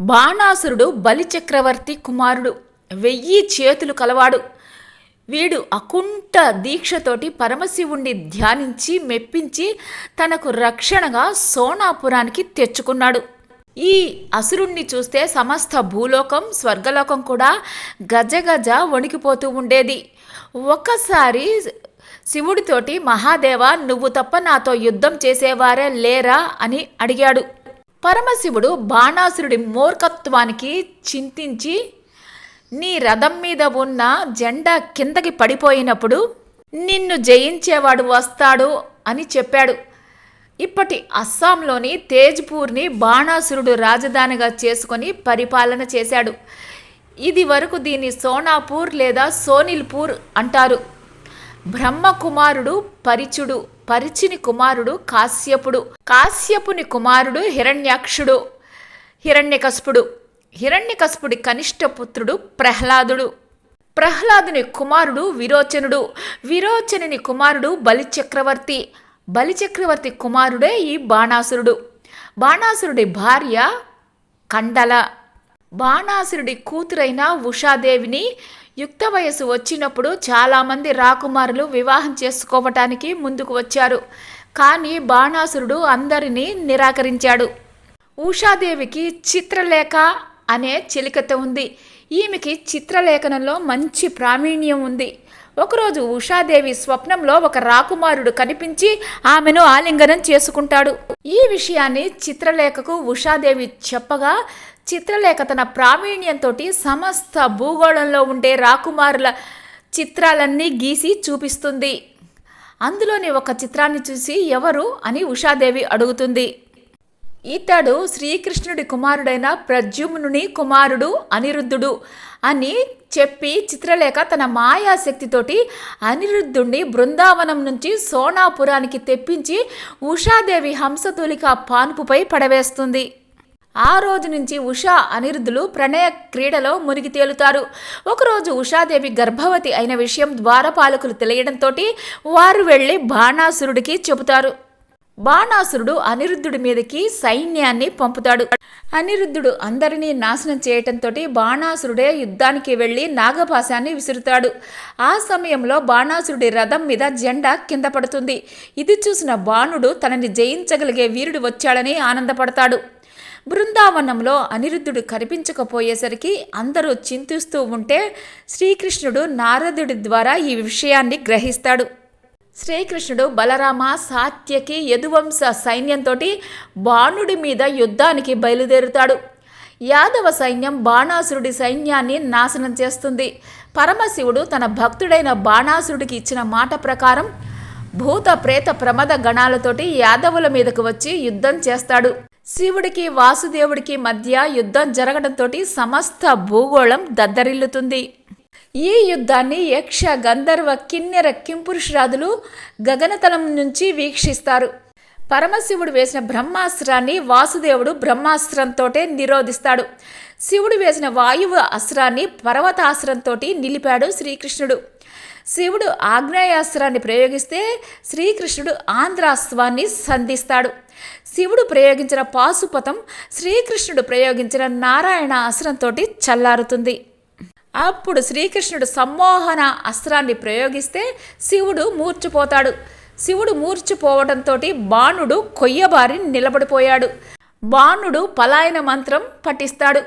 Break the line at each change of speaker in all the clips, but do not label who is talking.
బాణాసురుడు బలిచక్రవర్తి కుమారుడు. వెయ్యి చేతులు కలవాడు. వీడు అకుంఠ దీక్షతోటి పరమశివుణ్ణి ధ్యానించి మెప్పించి తనకు రక్షణగా సోనాపురానికి తెచ్చుకున్నాడు. ఈ అసురుణ్ణి చూస్తే సమస్త భూలోకం స్వర్గలోకం కూడా గజగజ వణికిపోతూ ఉండేది. ఒక్కసారి శివుడితోటి మహాదేవ నువ్వు తప్ప నాతో యుద్ధం చేసేవారే లేరా? అని అడిగాడు. పరమశివుడు బాణాసురుడి మూర్ఖత్వానికి చింతించి నీ రథం మీద ఉన్న జెండా కిందకి పడిపోయినప్పుడు నిన్ను జయించేవాడు వస్తాడు అని చెప్పాడు. ఇప్పటి అస్సాంలోని తేజ్పూర్ని బాణాసురుడు రాజధానిగా చేసుకొని పరిపాలన చేశాడు. ఇది వరకు దీన్ని సోనాపూర్ లేదా సోనిల్పూర్ అంటారు. బ్రహ్మ కుమారుడు పరిచుడు పరిచిని కుమారుడు కాశ్యపుడు. కాశ్యపుని కుమారుడు హిరణ్యాక్షుడు హిరణ్యకశపుడు. హిరణ్యకశపుడి కనిష్ట పుత్రుడు ప్రహ్లాదుడు. ప్రహ్లాదుని కుమారుడు విరోచనుడు. విరోచనుని కుమారుడు బలిచక్రవర్తి. బలిచక్రవర్తి కుమారుడే ఈ బాణాసురుడు. బాణాసురుడి భార్య కండల. బాణాసురుడి కూతురైన ఉషాదేవిని యుక్త వయసు వచ్చినప్పుడు చాలామంది రాకుమారులు వివాహం చేసుకోవటానికి ముందుకు వచ్చారు. కానీ బాణాసురుడు అందరినీ నిరాకరించాడు. ఉషాదేవికి చిత్రలేఖ అనే చిలికత ఉంది. ఈమెకి చిత్రలేఖనంలో మంచి ప్రావీణ్యం ఉంది. ఒకరోజు ఉషాదేవి స్వప్నంలో ఒక రాకుమారుడు కనిపించి ఆమెను ఆలింగనం చేసుకుంటాడు. ఈ విషయాన్ని చిత్రలేఖకు ఉషాదేవి చెప్పగా చిత్రలేఖ తన ప్రావీణ్యంతో సమస్త భూగోళంలో ఉండే రాకుమారుల చిత్రాలన్నీ గీసి చూపిస్తుంది. అందులోని ఒక చిత్రాన్ని చూసి ఎవరు అని ఉషాదేవి అడుగుతుంది. ఇతడు శ్రీకృష్ణుడి కుమారుడైన ప్రద్యుమ్నుని కుమారుడు అనిరుద్ధుడు అని చెప్పి చిత్రలేఖ తన మాయాశక్తితోటి అనిరుద్ధుణ్ణి బృందావనం నుంచి సోనాపురానికి తెప్పించి ఉషాదేవి హంసతూలిక పాన్పుపై పడవేస్తుంది. ఆ రోజు నుంచి ఉషా అనిరుద్ధులు ప్రణయ క్రీడలో మునిగి తేలుతారు. ఒకరోజు ఉషాదేవి గర్భవతి అయిన విషయం ద్వారపాలకులు తెలియడంతో వారు వెళ్ళి బాణాసురుడికి చెబుతారు. బాణాసురుడు అనిరుద్ధుడి మీదకి సైన్యాన్ని పంపుతాడు. అనిరుద్ధుడు అందరినీ నాశనం చేయటంతో బాణాసురుడే యుద్ధానికి వెళ్ళి నాగపాశాన్ని విసురుతాడు. ఆ సమయంలో బాణాసురుడి రథం మీద జెండా కింద పడుతుంది. ఇది చూసిన బాణుడు తనని జయించగలిగే వీరుడు వచ్చాడని ఆనందపడతాడు. బృందావనంలో అనిరుద్ధుడు కనిపించకపోయేసరికి అందరూ చింతిస్తూ ఉంటే శ్రీకృష్ణుడు నారదుడి ద్వారా ఈ విషయాన్ని గ్రహిస్తాడు. శ్రీకృష్ణుడు బలరామ సాత్యకి యదువంశ సైన్యంతో బాణుడి మీద యుద్ధానికి బయలుదేరుతాడు. యాదవ సైన్యం బాణాసురుడి సైన్యాన్ని నాశనం చేస్తుంది. పరమశివుడు తన భక్తుడైన బాణాసురుడికి ఇచ్చిన మాట ప్రకారం భూత ప్రేత ప్రమద గణాలతోటి యాదవుల మీదకు వచ్చి యుద్ధం చేస్తాడు. శివుడికి వాసుదేవుడికి మధ్య యుద్ధం జరగడంతో సమస్త భూగోళం దద్దరిల్లుతుంది. ఈ యుద్ధాన్ని యక్ష గంధర్వ కిన్నెర కింపురుషురాదులు గగనతలం నుంచి వీక్షిస్తారు. పరమశివుడు వేసిన బ్రహ్మాస్త్రాన్ని వాసుదేవుడు బ్రహ్మాస్త్రంతో నిరోధిస్తాడు. శివుడు వేసిన వాయువు అస్త్రాన్ని పర్వతాస్త్రంతో నిలిపాడు శ్రీకృష్ణుడు. శివుడు ఆగ్నేయాస్త్రాన్ని ప్రయోగిస్తే శ్రీకృష్ణుడు ఆంధ్రాస్త్రాన్ని సంధిస్తాడు. శివుడు ప్రయోగించిన పాశుపతం శ్రీకృష్ణుడు ప్రయోగించిన నారాయణ అస్త్రంతో చల్లారుతుంది. అప్పుడు శ్రీకృష్ణుడు సమ్మోహన అస్త్రాన్ని ప్రయోగిస్తే శివుడు మూర్చిపోతాడు. శివుడు మూర్చిపోవడంతో బాణుడు కొయ్యబారి నిలబడిపోయాడు. బాణుడు పలాయన మంత్రం పఠిస్తాడు.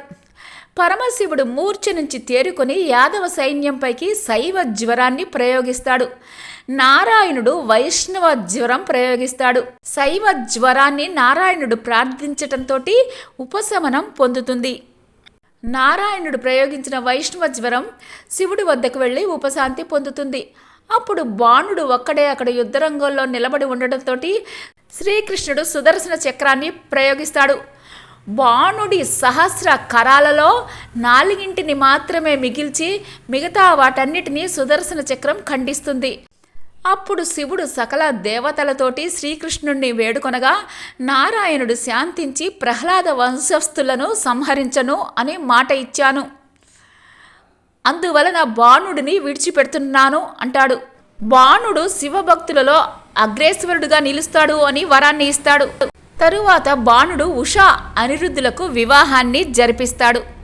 పరమశివుడు మూర్ఛ నుంచి తేరుకొని యాదవ సైన్యంపైకి శైవ జ్వరాన్ని ప్రయోగిస్తాడు. నారాయణుడు వైష్ణవ జ్వరం ప్రయోగిస్తాడు. శైవ జ్వరాన్ని నారాయణుడు ప్రార్థించటంతో ఉపశమనం పొందుతుంది. నారాయణుడు ప్రయోగించిన వైష్ణవ జ్వరం శివుడి వద్దకు వెళ్ళి ఉపశాంతి పొందుతుంది. అప్పుడు బాణుడు ఒక్కడే అక్కడ యుద్ధరంగంలో నిలబడి ఉండటంతో శ్రీకృష్ణుడు సుదర్శన చక్రాన్ని ప్రయోగిస్తాడు. బాణుడి సహస్ర కరాలలో నాలుగింటిని మాత్రమే మిగిల్చి మిగతా వాటన్నిటినీ సుదర్శన చక్రం ఖండిస్తుంది. అప్పుడు శివుడు సకల దేవతలతోటి శ్రీకృష్ణుణ్ణి వేడుకొనగా నారాయణుడు శాంతించి ప్రహ్లాద వంశస్థులను సంహరించను అని మాట ఇచ్చాను. అందువలన బాణుడిని విడిచిపెడుతున్నాను అంటాడు. బాణుడు శివభక్తులలో అగ్రేశ్వరుడుగా నిలుస్తాడు అని వరాన్ని ఇస్తాడు. తరువాత బాణుడు ఉషా అనిరుద్ధులకు వివాహాన్ని జరిపిస్తాడు.